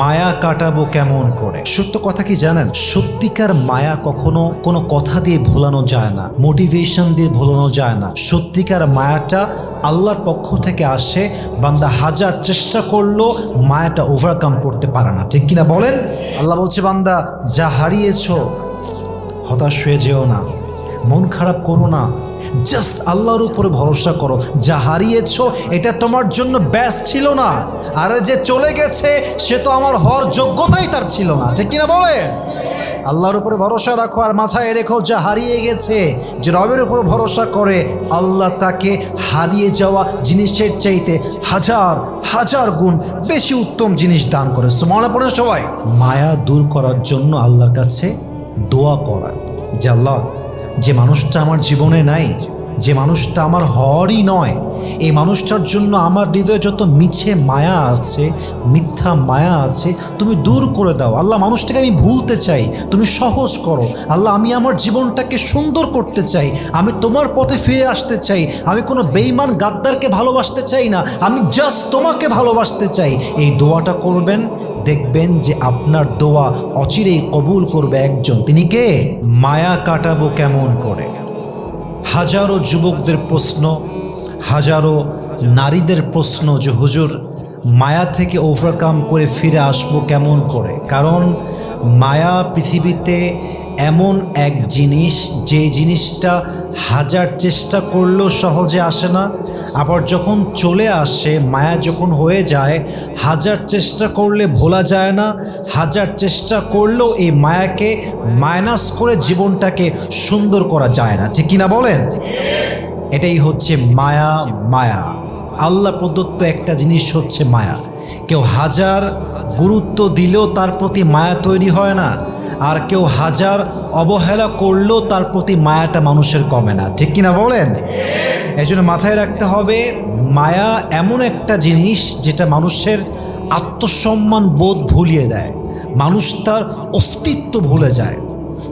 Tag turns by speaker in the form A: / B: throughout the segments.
A: মায়া কাটাবো কেমন করে? সত্য কথা কি জানেন? সত্যিকার মায়া কখনো কোনো কথা দিয়ে ভোলানো যায় না মোটিভেশন দিয়ে ভোলানো যায় না। সত্যিকার মায়াটা আল্লাহর পক্ষ থেকে আসে, বান্দা হাজার চেষ্টা করল মায়াটা ওভারকাম করতে পারে না। ঠিক কিনা বলেন? আল্লাহ বলছে, বান্দা, যা হারিয়েছো, হতাশ হয়ে যেও না, মন খারাপ করো না জাস্ট আল্লাহর উপরে ভরসা করো। যা হারিয়েছ, এটা তোমার জন্য ব্যাস ছিল না। আর যে চলে গেছে, সে তো আমার হওয়ার যোগ্যতাই তার ছিল না। ঠিক কিনা বলে আল্লাহর উপরে ভরসা রাখো আর মাথায় রেখো যা হারিয়ে গেছে, যে রবের উপর ভরসা করে, আল্লাহ তাকে হারিয়ে যাওয়া জিনিসের চাইতে হাজার হাজার গুণ বেশি উত্তম জিনিস দান করে। মনে পড়ে সবাই। মায়া দূর করার জন্য আল্লাহর কাছে দোয়া করা। যে আল্লাহ যে মানুষটা আমার জীবনে নাই, যে মানুষটা আমার হওয়ারই নয়, এই মানুষটার জন্য আমার হৃদয়ে যত মিছে মায়া আছে, মিথ্যা মায়া আছে, তুমি দূর করে দাও। আল্লাহ মানুষটাকে আমি ভুলতে চাই, তুমি সহজ করো। আল্লাহ আমি আমার জীবনটাকে সুন্দর করতে চাই, আমি তোমার পথে ফিরে আসতে চাই, আমি কোনো বেইমান গাদ্দারকে ভালোবাসতে চাই না, আমি জাস্ট তোমাকে ভালোবাসতে চাই। এই দোয়াটা করবেন দেখবেন যে আপনার দোয়া অচিরেই কবুল করবে একজন। তিনি কে? মায়া কাটাবো কেমন করে? হাজারো যুবকদের প্রশ্ন, হাজারো নারীদের প্রশ্ন যে, হুজুর, মায়া থেকে ওভারকাম করে ফিরে আসব কেমন করে? কারণ মায়া পৃথিবীতে এমন এক জিনিস, যে জিনিসটা হাজার চেষ্টা করলেও সহজে আসে না। আবার যখন চলে আসে, মায়া যখন হয়ে যায়, হাজার চেষ্টা করলে ভোলা যায় না। হাজার চেষ্টা করলেও এই মায়াকে মাইনাস করে জীবনটাকে সুন্দর করা যায় না। ঠিক কিনা বলেন? এটাই হচ্ছে মায়া মায়া। আল্লাহ প্রদত্ত একটা জিনিস হচ্ছে মায়া। কেউ হাজার গুরুত্ব দিলেও তার প্রতি মায়া তৈরি হয় না। আর কেউ হাজার অবহেলা করলেও তার প্রতি মায়াটা মানুষের কমে না। ঠিক কিনা বলেন? এই জন্য মাথায় রাখতে হবে, মায়া এমন একটা জিনিস যেটা মানুষের আত্মসম্মান বোধ ভুলিয়ে দেয়। মানুষ তার অস্তিত্ব ভুলে যায়,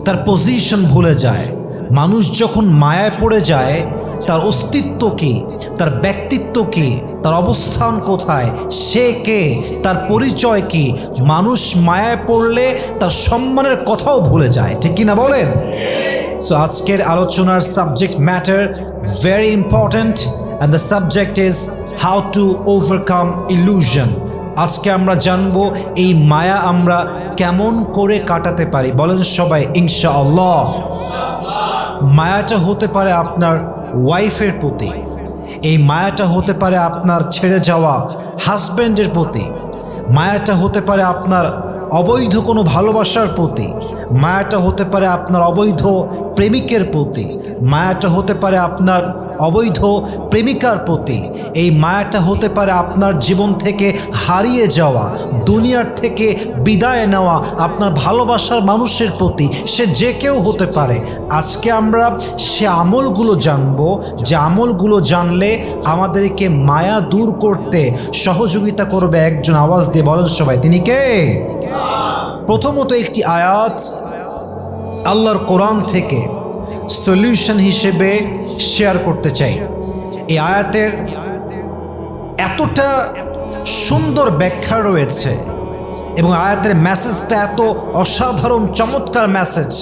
A: তার পজিশন ভুলে যায়। মানুষ যখন মায়ায় পড়ে যায় তার অস্তিত্ব কি? তার ব্যক্তিত্ব কি? তার অবস্থান কোথায়? সে কে? তার পরিচয় কি? মানুষ মায়ায় পড়লে তার সম্মানের কথাও ভুলে যায়। ঠিক কিনা বলেন? সো আজকের আলোচনার subject matter very important and the subject is how to overcome illusion আজকে আমরা জানব এই মায়া আমরা কেমন করে কাটাতে পারি। বলেন সবাই, ইনশাআল্লাহ। মায়াটা হতে পারে আপনার ওয়াইফের প্রতি। এই মায়াটা হতে পারে আপনার ছেড়ে যাওয়া হাজব্যান্ডের প্রতি। মায়াটা হতে পারে আপনার অবৈধ কোনো ভালোবাসার প্রতি। মায়াটা হতে পারে আপনার অবৈধ প্রেমিকের প্রতি, মায়াটা হতে পারে আপনার অবৈধ প্রেমিকার প্রতি, এই মায়াটা হতে পারে আপনার জীবন থেকে হারিয়ে যাওয়া, দুনিয়ার থেকে বিদায় নেওয়া, আপনার ভালোবাসার মানুষের প্রতি, সে যে কেউ হতে পারে। আজকে আমরা সে আমলগুলো জানব, যে আমলগুলো জানলে আমাদেরকে মায়া দূর করতে সহযোগিতা করবে একজন আওয়াজ দিয়ে বলেন সবাই, তিনি কে? প্রথমত একটি আয়াত আল্লাহর কোরআন থেকে সলিউশন হিসেবে শেয়ার করতে চাই। এই আয়াতের এতটা সুন্দর ব্যাখ্যা রয়েছে এবং আয়াতের মেসেজটা এত অসাধারণ, চমৎকার মেসেজ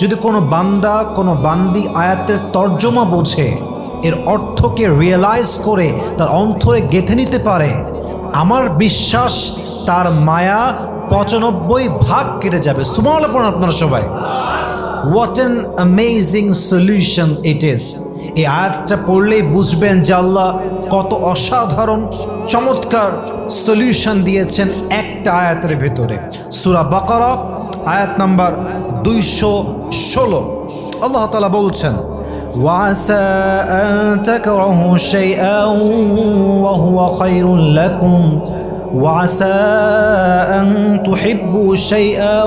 A: যদি কোনো বান্দা, কোনো বান্দি আয়াতের তর্জমা বোঝে, এর অর্থকে রিয়েলাইজ করে, তার অন্তরে গেঁথে নিতে পারে, আমার বিশ্বাস তার মায়া পঁচানব্বই ভাগ কেটে যাবে সুমল আপনারা সবাই what an amazing solution it is এই আয়াতটা পড়লেই বুঝবেন যে আল্লাহ কত অসাধারণ চমৎকার সলিউশন দিয়েছেন একটা আয়াতের ভেতরে সুরা বাকারা আয়াত নাম্বার দুইশো ষোলো আল্লাহ তালা বলছেন وعسى أن تكرهوا شيئا وهو خير لكم وعسى أن تحبوا شيئا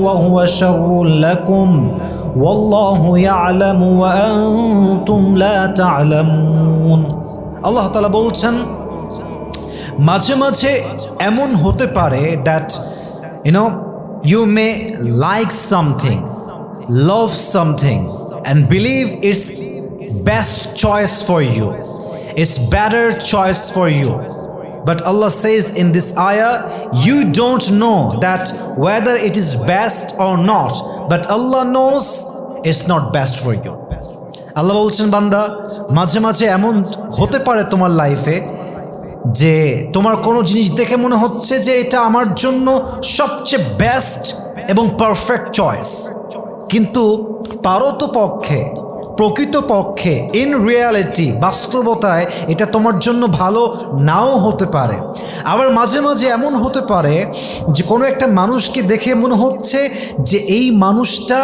A: وهو شر لكم والله يعلم وأنتم لا تعلمون আল্লাহ তালা বলছেন মাঝে মাঝে এমন হতে পারে that you know you may like something love something and believe it's best choice for you it's better choice for you But Allah says in this ayah, you don't know that whether it is best or not, but Allah knows it's not best for you. Allah বলছেন বান্দা মাঝে মাঝে এমন হতে পারে তোমার লাইফে যে তোমার কোনো জিনিস দেখে মনে হচ্ছে যে এটা আমার জন্য সবচেয়ে বেস্ট এবং পারফেক্ট চয়েস কিন্তু পারতপক্ষে প্রকৃতপক্ষে ইন রিয়ালিটি বাস্তবতায় এটা তোমার জন্য ভালো নাও হতে পারে। আবার মাঝে মাঝে এমন হতে পারে যে কোনো একটা মানুষকে দেখে মনে হচ্ছে যে এই মানুষটা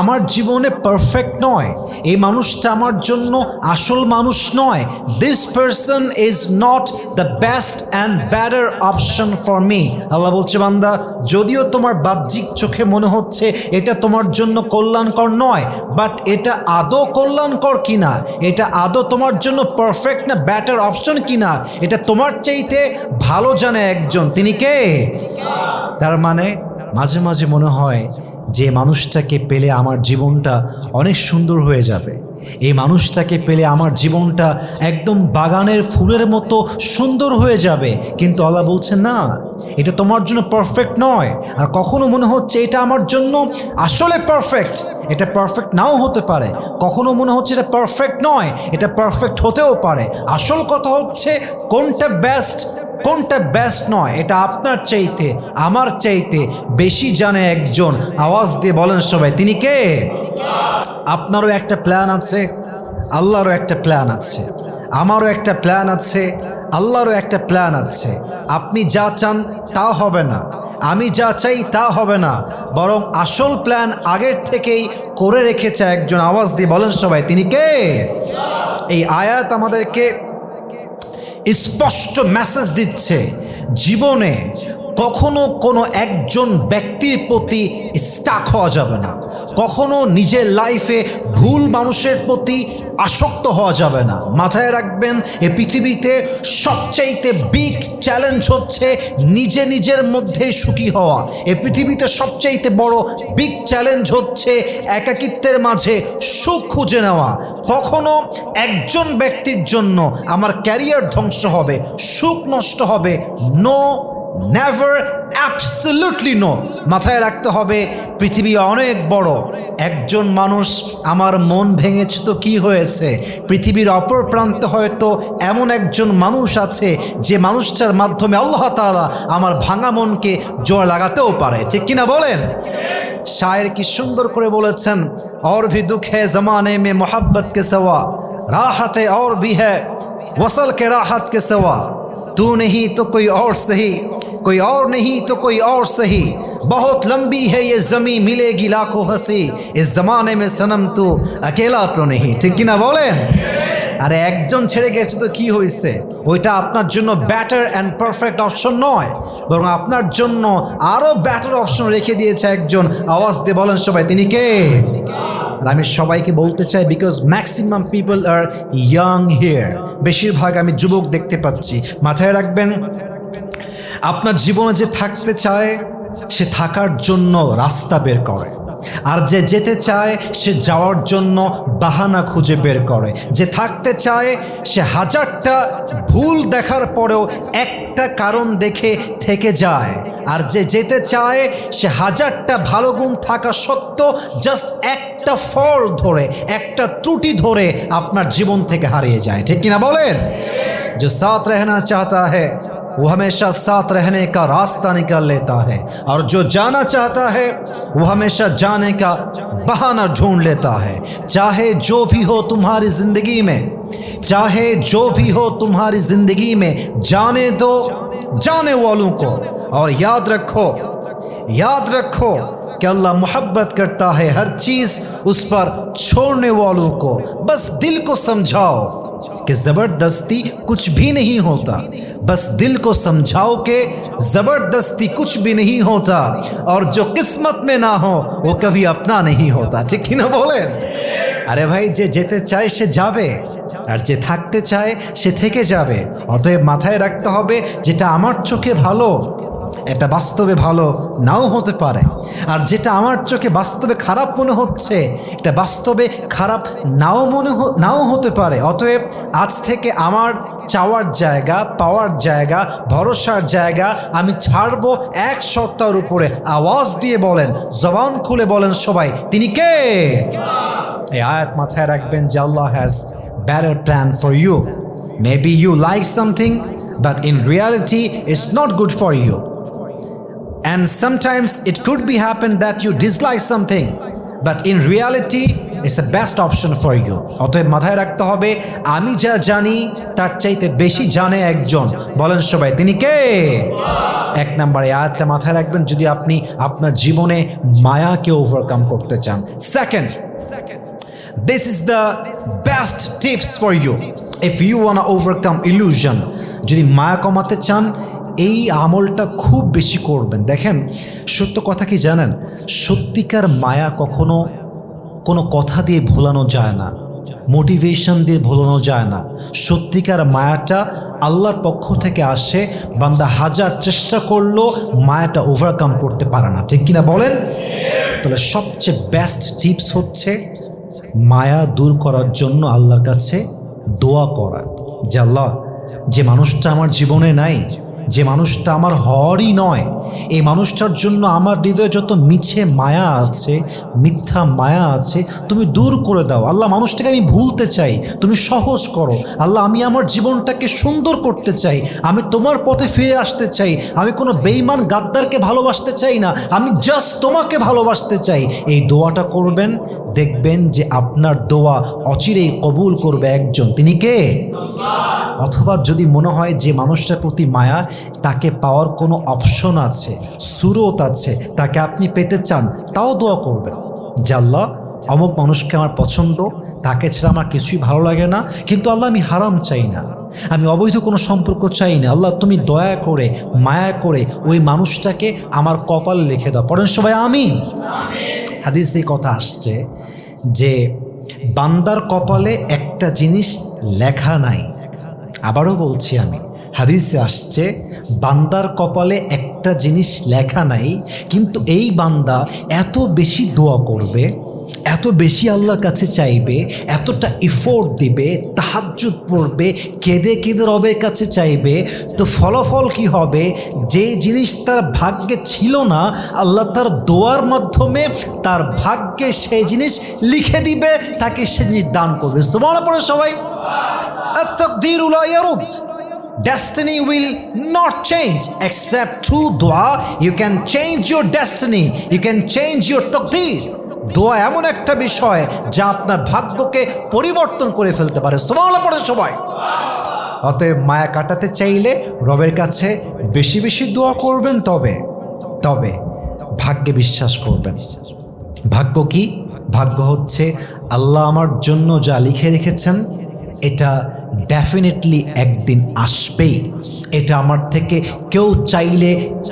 A: আমার জীবনে পারফেক্ট নয়, এই মানুষটা আমার জন্য আসল মানুষ নয় this person is not the best and better option for me Allah বলছে, বান্দা, যদিও তোমার বাহ্যিক চোখে মনে হচ্ছে এটা তোমার জন্য কল্যাণকর নয় বাট এটা আদৌ কল্যাণকর কিনা? এটা আদৌ তোমার জন্য পারফেক্ট না ব্যাটার অপশন কিনা? এটা তোমার চাইতে ভালো জানে একজন। তিনি কে? তার মানে মাঝে মাঝে মনে হয় যে মানুষটাকে পেলে আমার জীবনটা অনেক সুন্দর হয়ে যাবে। এই মানুষটাকে পেলে আমার জীবনটা একদম বাগানের ফুলের মতো সুন্দর হয়ে যাবে। কিন্তু আল্লাহ বলছেন, না, এটা তোমার জন্য পারফেক্ট নয়। আর কখনো মনে হচ্ছে এটা আমার জন্য আসলে পারফেক্ট এটা পারফেক্ট নাও হতে পারে। কখনো মনে হচ্ছে এটা পারফেক্ট নয়, এটা পারফেক্ট হতেও পারে। আসল কথা হচ্ছে কোনটা বেস্ট কোনটা বেস্ট নয়, এটা আপনার চাইতে, আমার চাইতে বেশি জানে একজন। আওয়াজ দিয়ে বলেন সবাই, তিনি কে? আপনারও একটা প্ল্যান আছে, আল্লাহরও একটা প্ল্যান আছে, আমারও একটা প্ল্যান আছে, আল্লাহরও একটা প্ল্যান আছে। আপনি যা চান তা হবে না, আমি যা চাই তা হবে না, বরং আসল প্ল্যান আগের থেকেই করে রেখেছে একজন। আওয়াজ দিয়ে বলেন সবাই, তিনি কে? এই আয়াত আমাদেরকে স্পষ্ট মেসেজ দিচ্ছে জীবনে কখনো কোনো একজন ব্যক্তির প্রতি স্টাক হওয়া যাবে না। কখনো নিজের লাইফে ভুল মানুষের প্রতি আসক্ত হওয়া যাবে না। মাথায় রাখবেন, এ পৃথিবীতে সবচাইতে বিগ চ্যালেঞ্জ হচ্ছে নিজে নিজের মধ্যে সুখী হওয়া। এ পৃথিবীতে সবচাইতে বড় বিগ চ্যালেঞ্জ হচ্ছে একাকিত্বের মাঝে সুখ খুঁজে নেওয়া। কখনো একজন ব্যক্তির জন্য আমার ক্যারিয়ার ধ্বংস হবে, সুখ নষ্ট হবে নো নেভার অ্যাবসলুটলি নো মাথায় রাখতে হবে, পৃথিবী অনেক বড়। একজন মানুষ, আমার মন ভেঙেছে তো কি হয়েছে? পৃথিবীর অপর প্রান্তে হয়তো এমন একজন মানুষ আছে, যে মানুষটার মাধ্যমে আল্লাহ তালা আমার ভাঙা মনকে জোর লাগাতেও পারে। ঠিক কিনা বলেন? শায়ের কি সুন্দর করে বলেছেন, অর ভি দুঃখে জমানে মে মোহাব্বত কে সেওয়া, রাহাতে অর ভি হ্যাঁ ওসল কে রাহাত কে সেওয়া। तू नहीं तो कोई और सही कोई और नहीं तो कोई और सही बहुत लंबी है ये जमी मिलेगी लाखों हंसी इस जमाने में सनम तू अकेला तो नहीं ঠিক কিনা বলেন আরে একজন ছেড়ে গেছে তো কি হয়েছে ওইটা আপনার জন্য ব্যাটার অ্যান্ড পারফেক্ট অপশন নয় বরং আপনার জন্য আরও ব্যাটার অপশন রেখে দিয়েছে একজন আওয়াজ দিয়ে বলেন সবাই তিনি কে আর আমি সবাইকে বলতে চাই because maximum people are young here বেশিরভাগ আমি যুবক দেখতে পাচ্ছি। মাথায় রাখবেন, আপনার জীবনে যে থাকতে চায়, সে থাকার জন্য রাস্তা বের করে। আর যে যেতে চায়, সে যাওয়ার জন্য বাহানা খুঁজে বের করে। যে থাকতে চায়, সে হাজারটা ভুল দেখার পরেও একটা কারণ দেখে থেকে যায়। আর যে যেতে চায়, সে হাজারটা ভালো গুণ থাকা সত্ত্বেও জাস্ট একটা ফল ধরে، একটা ত্রুটি ধরে আপনার জীবন থেকে হারিয়ে যায়। ঠিক কিনা বলেন? جو ساتھ رہنا چاہتا ہے وہ ہمیشہ ساتھ رہنے کا راستہ نکال لیتا ہے اور جو جانا چاہتا ہے وہ ہمیشہ جانے کا بہانہ ڈھونڈ لیتا ہے چاہے جو بھی ہو تمہاری زندگی میں چاہے جو بھی ہو تمہاری زندگی میں جانے دو جانے والوں کو اور یاد رکھو یاد رکھو کہ اللہ محبت کرتا ہے ہر چیز اس پر چھوڑنے والوں کو۔ بس دل کو سمجھاؤ کہ زبردستی کچھ بھی نہیں ہوتا۔ بس دل کو سمجھاؤ کہ زبردستی کچھ بھی نہیں ہوتا۔ اور جو قسمت میں نہ ہو، وہ کبھی اپنا نہیں ہوتا۔ ٹھیک ہی نہ بولیں আরে ভাই যে যেতে চায় সে যাবে আর যে থাকতে تھے جاوے۔ اور تو یہ মাথায় رکھتا হবে جیتا আমার চোখে بھالو۔ এটা বাস্তবে ভালো নাও হতে পারে আর যেটা আমার চোখে বাস্তবে খারাপ মনে হচ্ছে এটা বাস্তবে খারাপ নাও মনে নাও হতে পারে অতএব আজ থেকে আমার চাওয়ার জায়গা পাওয়ার জায়গা ভরসার জায়গা আমি ছাড়বো এক সত্তার উপরে আওয়াজ দিয়ে বলেন জবান খুলে বলেন সবাই তিনি কে এই আয়াত মাথায় রাখবেন যে Allah has better plan for you. Maybe you like something, but in reality, it's not good for you. And sometimes it could be happen that you dislike something, but in reality, it's the best option for you. অতএব মাথায় রাখতে হবে আমি যা জানি তার চাইতে বেশি জানে একজন বলেন সবাই তিনি কে এক নম্বরে আয়াতটা মাথায় রাখবেন যদি আপনি আপনার জীবনে মায়াকে ওভারকাম করতে চান second is the best tips for you if you want to overcome illusion. যদি মায়া কমাতে চান এই আমলটা খুব বেশি করবেন। দেখেন, সত্য কথা কি জানেন? সত্যিকার মায়া কখনো কোনো কথা দিয়ে ভোলানো যায় না মোটিভেশন দিয়ে ভোলানো যায় না। সত্যিকার মায়াটা আল্লাহর পক্ষ থেকে আসে, বান্দা হাজার চেষ্টা করলেও মায়াটা ওভারকাম করতে পারে না। ঠিক কিনা বলেন? তাহলে সবচেয়ে বেস্ট টিপস হচ্ছে মায়া দূর করার জন্য আল্লাহর কাছে দোয়া করা। যে আল্লাহ, যে মানুষটা আমার জীবনে নাই যে মানুষটা আমার হরই নয়, এই মানুষটার জন্য আমার হৃদয়ে যত মিছে মায়া আছে, মিথ্যা মায়া আছে, তুমি দূর করে দাও। আল্লাহ মানুষটাকে আমি ভুলতে চাই, তুমি সহজ করো। আল্লাহ, আমি আমার জীবনটাকে সুন্দর করতে চাই, আমি তোমার পথে ফিরে আসতে চাই, আমি কোনো বেইমান গাদ্দারকে ভালোবাসতে চাই না, আমি জাস্ট তোমাকে ভালোবাসতে চাই। এই দোয়াটা করবেন, দেখবেন যে আপনার দোয়া অচিরেই কবুল করবে একজন। তিনি কে? অথবা যদি মনে হয় যে মানুষটার প্রতি মায়া তাকে পাওয়ার কোনো অপশন আছে, সুরত আছে, তাকে আপনি পেতে চান, তাও দোয়া করবেন। আল্লাহ, অমুক মানুষকে আমার পছন্দ, তাকে ছাড়া আমার কিছুই ভালো লাগে না, কিন্তু আল্লাহ আমি হারাম চাই না। আমি অবৈধ কোনো সম্পর্ক চাই না। আল্লাহ তুমি দয়া করে, মায়া করে ওই মানুষটাকে আমার কপাল লিখে দাও। পড়েন সবাই আমি হাদিস এই কথা আসছে যে, বান্দার কপালে একটা জিনিস লেখা নাই। আবারও বলছি আমি হাদিসে আসছে, বান্দার কপালে একটা জিনিস লেখা নাই, কিন্তু এই বান্দা এত বেশি দোয়া করবে, এত বেশি আল্লাহর কাছে চাইবে, এতটা ইফোর্ট দিবে তাহাজুদ পড়বে, কেঁদে কেঁদে রবের কাছে চাইবে, তো ফলাফল কি হবে? যে জিনিস তার ভাগ্যে ছিল না, আল্লাহ তার দোয়ার মাধ্যমে তার ভাগ্যে সেই জিনিস লিখে দিবে, তাকে সে জিনিস দান করবে। তোমার পড়ে সবাই। তকদির উলাইয়ারুদ Destiny will not change except through dua. You can change your destiny. You can change your তকদির দোয়া এমন একটা বিষয় যা আপনার ভাগ্যকে পরিবর্তন করে ফেলতে পারে। সমালা পড়ে সবাই। অতএব মায়া কাটাতে চাইলে রবের কাছে বেশি বেশি দোয়া করবেন তবে তবে ভাগ্যে বিশ্বাস করবেন। ভাগ্য কি? ভাগ্য হচ্ছে আল্লাহ আমার জন্য যা লিখে রেখেছেন, এটা ডেফিনেটলি একদিন আসবেই এটা আমার থেকে কেউ চাইলে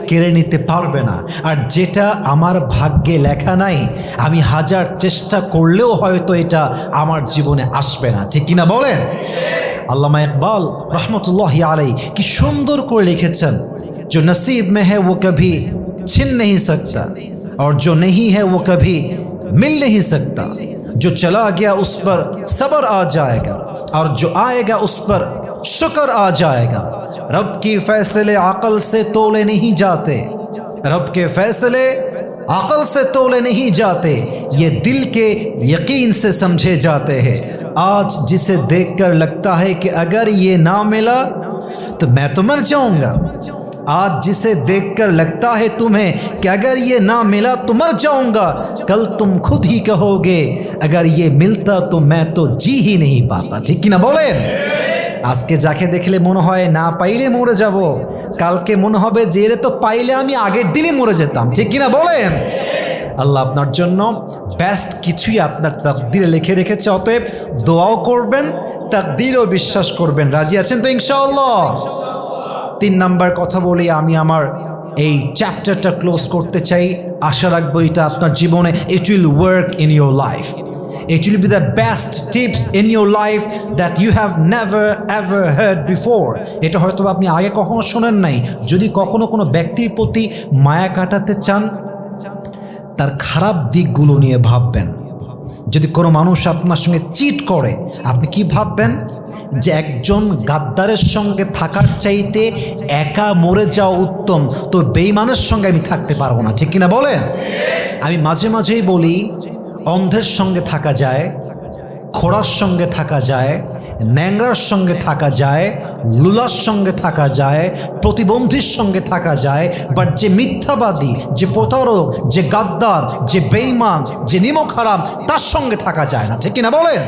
A: কেড়ে নিতে পারবে না আর যেটা আমার ভাগ্যে লেখা নাই আমি হাজার চেষ্টা করলেও হয়তো এটা আমার জীবনে আসবে না ঠিক কিনা বলেন আল্লামা ইকবাল রহমতুল্লাহ আলাই কি সুন্দর করে লিখেছেন जो नसीब में है वो कभी छिन नहीं सकता और जो नहीं है वो कभी मिल नहीं सकता जो चला गया उस पर सबर आ जाएगा اور جو آئے گا اس پر شکر آ جائے گا۔ رب کی فیصلے عقل سے تولے نہیں جاتے۔ رب کے فیصلے عقل سے تولے نہیں جاتے۔ یہ دل کے یقین سے سمجھے جاتے ہیں۔ آج جسے دیکھ کر لگتا ہے کہ اگر یہ نہ ملا تو میں تو مر جاؤں گا۔ आज जिसे देखकर लगता है तुम्हें कि अगर ये ना मिला तो मर जाऊंगा कल तुम खुद ही कहोगे अगर ये मिलता तो मैं तो जी ही नहीं पाता ঠিক কিনা বলেন আজকে যাকে দেখলে মনে হয় না পাইলে মরে যাব কালকে মনে হবে যে এরে তো পাইলে আমি আগের দিনে মরে যেতাম ঠিক কিনা বলেন আল্লাহ আপনার জন্য বেস্ট কিছুই আপনার তাকদিরে লিখে রেখেছে অতএব দোয়াও করবেন তাকদিরও বিশ্বাস করবেন রাজি আছেন তো ইনশাআল্লাহ তিন নাম্বার কথা বলে, আমি আমার এই চ্যাপ্টারটা ক্লোজ করতে চাই। আশা রাখব এটা আপনার জীবনে it will work in your life It will be the best tips in your life that you have never, ever heard before. এটা হয়তো আপনি আগে কখনো শোনেন নাই। যদি কখনো কোনো ব্যক্তির প্রতি মায়া কাটাতে চান, তার খারাপ দিকগুলো নিয়ে ভাববেন। যদি কোনো মানুষ আপনার সঙ্গে চিট করে, আপনি কি ভাববেন? যে একজন গাদ্দারের সঙ্গে থাকার চাইতে একা মরে যাওয়া উত্তম, তো বেইমানের সঙ্গে আমি থাকতে পারব না, ঠিক কিনা বলেন? আমি মাঝে মাঝেই বলি, অন্ধের সঙ্গে থাকা যায়, খোড়ার সঙ্গে থাকা যায়, ন্যাংরার সঙ্গে থাকা যায়, লুলার সঙ্গে থাকা যায়, প্রতিবন্ধীর সঙ্গে থাকা যায় বাট যে মিথ্যাবাদী, যে প্রতারক, যে গাদ্দার, যে বেইমান যে নিমক তার সঙ্গে থাকা যায় না, ঠিক কিনা বলেন?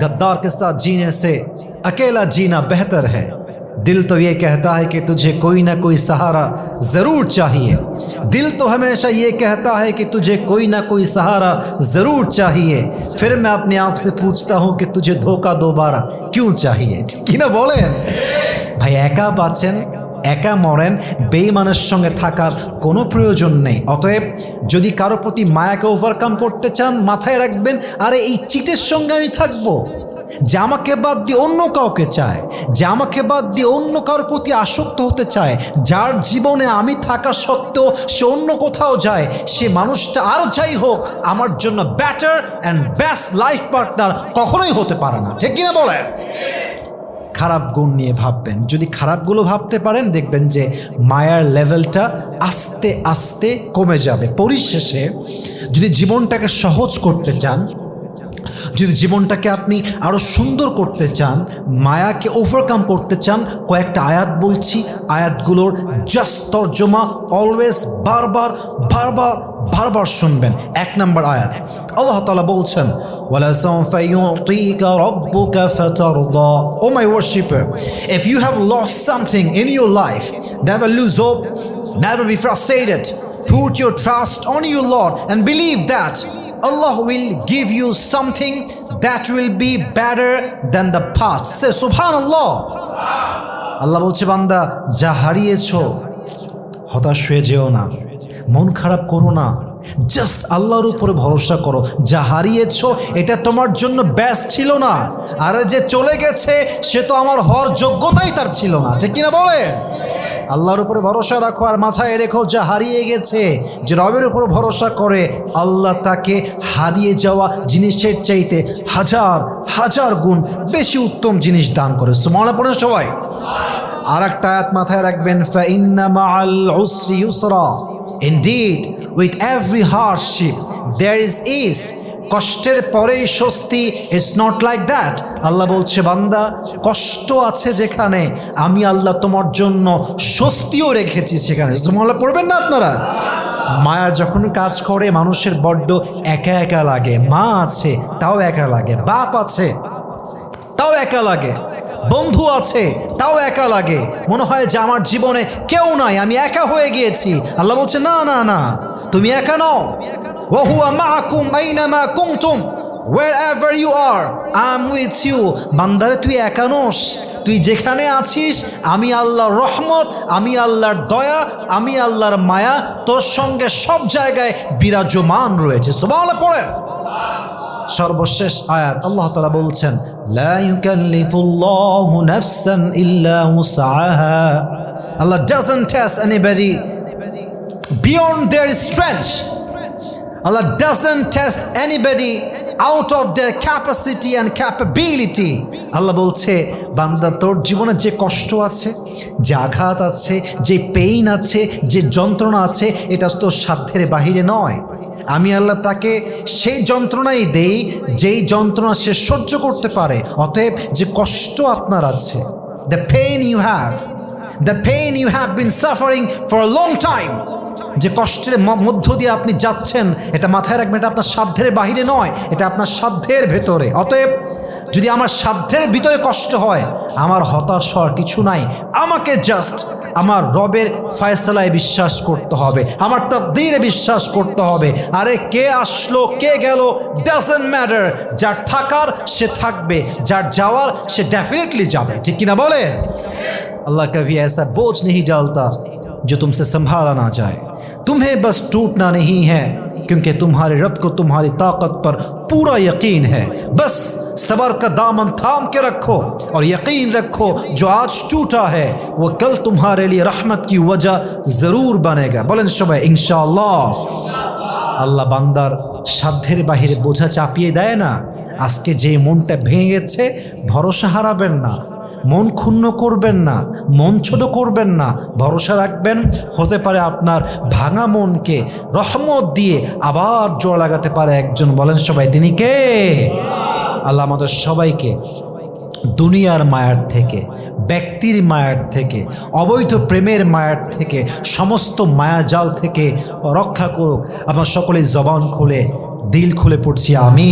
A: غدار کے ساتھ جینے سے اکیلا جینا بہتر ہے۔ دل تو یہ کہتا ہے کہ تجھے کوئی نہ کوئی سہارا ضرور چاہیے۔ دل تو ہمیشہ یہ کہتا ہے کہ تجھے کوئی نہ کوئی سہارا ضرور چاہیے۔ پھر میں اپنے آپ سے پوچھتا ہوں کہ تجھے دھوکہ دوبارہ کیوں چاہیے؟ ٹھیک ہے نا بولے؟ بھائی کا بادشاہ একা মরেন বেইমানের সঙ্গে থাকার কোনো প্রয়োজন নেই। অতএব, যদি কারও প্রতি মায়াকে ওভারকাম করতে চান, মাথায় রাখবেন, আরে এই চিটের সঙ্গে আমি থাকব। যে আমাকে বাদ দিয়ে অন্য কাউকে চায়, যে আমাকে বাদ দিয়ে অন্য কারোর প্রতি আসক্ত হতে চায়, যার জীবনে আমি থাকা সত্ত্বেও সে অন্য কোথাও যায়, সে মানুষটা আর যাই হোক, আমার জন্য better and best life partner কখনোই হতে পারে না। ঠিক কিনা বলেন? খারাপ গুণ নিয়ে ভাববেন। যদি খারাপগুলো ভাবতে পারেন, দেখবেন যে মায়ার লেভেলটা আস্তে আস্তে কমে যাবে। পরিশেষে যদি জীবনটাকে সহজ করতে চান, যদি জীবনটাকে আপনি আরও সুন্দর করতে চান, মায়াকে ওভারকাম করতে চান, কয়েকটা আয়াত বলছি। আয়াতগুলোর জাস্ট তর্জমা অলওয়েজ বারবার বারবার বারবার শুনবেন, এক নম্বর আয়াত। আল্লাহ তালা বলছেন O my worshipper, if you have loss something in your life, never lose hope, never be frustrated, put your trust on your lord and believe that Allah will give you something that will be better than the first সে সুফান আল্লাহ আল্লাহ বলছে, বান্দা, যা হারিয়েছ, হতাশ হয়ে যেও না। মন খারাপ করো না। জাস্ট আল্লাহর উপরে ভরসা করো। যা হারিয়েছ, এটা তোমার জন্য ব্যাস ছিল না। আর যে চলে গেছে, সে তো আমার হওয়ার যোগ্যতাই তার ছিল না। ঠিক কিনা বলে আল্লাহর উপরে ভরসা রাখো আর মাথায় রেখো যা হারিয়ে গেছে, যে রবের উপর ভরসা করে, আল্লাহ তাকে হারিয়ে যাওয়া জিনিসের চাইতে হাজার হাজার গুণ বেশি উত্তম জিনিস দান করে। মনে পড়ে সবাই। আর একটা মাথায় রাখবেন, ফা ইন্না মা আল উসরা Indeed, with every hardship there is ease. কষ্টের পরেই স্বস্তি it's not like that Allah বলছে বান্দা কষ্ট আছে যেখানে আমি আল্লাহ তোমার জন্য স্বস্তিও রেখেছি সেখানে। সুমলা পড়বেন না আপনারা? মায়া যখন কাজ করে মানুষের বড্ড একা একা লাগে। মা আছে তাও একা লাগে। বাপ আছে তাও একা লাগে। বন্ধু আছে, তাও একা লাগে। মনে হয় যে আমার জীবনে কেউ নাই, আমি একা হয়ে গিয়েছি। আল্লাহ বলছে, না না না, তুমি একা নও। ওহুয়া মাহাকুম আইনামা কুমতুম wherever you are, I'm with you. বান্দারে, তুই একা নোস, তুই যেখানে আছিস, আমি আল্লাহর রহমত, আমি আল্লাহর দয়া, আমি আল্লাহর মায়া, তোর সঙ্গে সব জায়গায় বিরাজমান রয়েছে। সুবহানাল্লাহ, পড়েন। সর্বশেষ আয়াত আল্লাহ তালা বলছেন আল্লাহ doesn't test anybody beyond their strength. Allah doesn't test anybody out of their capacity and capability. আল্লাহ বলছে, বান্দা, তোর জীবনে যে কষ্ট আছে, যে আঘাত আছে, যে পেইন আছে, যে যন্ত্রণা আছে, এটা তোর সাধ্যের বাহিরে নয়। আমি আল্লাহ তাকে সেই যন্ত্রণাই দেই, যেই যন্ত্রণা সে সহ্য করতে পারে। অতএব যে কষ্ট আপনার আছে the pain you have the pain you have been suffering for long time যে কষ্টের মধ্য দিয়ে আপনি যাচ্ছেন, এটা মাথায় রাখবেন, এটা আপনার সাধ্যের বাহিরে নয়, এটা আপনার সাধ্যের ভেতরে। অতএব যদি আমার সাধ্যের ভিতরে কষ্ট হয়, আমার হতাশ হওয়ার কিছু নাই। আমাকে জাস্ট আমার রবের ফায়সালায় বিশ্বাস করতে হবে আমার তাকদীরে বিশ্বাস করতে হবে আরে কে আসলো কে গেল ডাজেন্ট ম্যাটার যার থাকার সে থাকবে যার যাওয়ার সে ডেফিনেটলি যাবে ঠিক কিনা বলে अल्लाह कभी ऐसा बोझ नहीं डालता जो तुमसे संभाला ना जाए तुम्हें बस टूटना नहीं है کیونکہ تمہارے رب کو تمہاری طاقت پر پورا یقین ہے۔ بس صبر کا دامن تھام کے رکھو اور یقین رکھو جو آج ٹوٹا ہے، وہ کل تمہارے لیے رحمت کی وجہ ضرور بنے گا۔ بلند شبہ اللہ اللہ بندر সাধ্যের বাহিরে বোঝা চাপিয়ে দেয় না আজকে যে মনটা ভেঙেছে ভরসা হারাবেন না মন ক্ষুণ্ণ করবেন না, মন ছোট করবেন না, ভরসা রাখবেন। হতে পারে আপনার ভাঙা মনকে রহমত দিয়ে আবার জোর লাগাতে পারে একজন। বলেন সবাই, তিনি কে? আল্লাহ আমাদের সবাইকে দুনিয়ার মায়ার থেকে, ব্যক্তির মায়ার থেকে, অবৈধ প্রেমের মায়ার থেকে, সমস্ত মায়াজাল থেকে রক্ষা করুক। আপনার সকলেই জবান খুলে, দিল খুলে পড়ছি আমি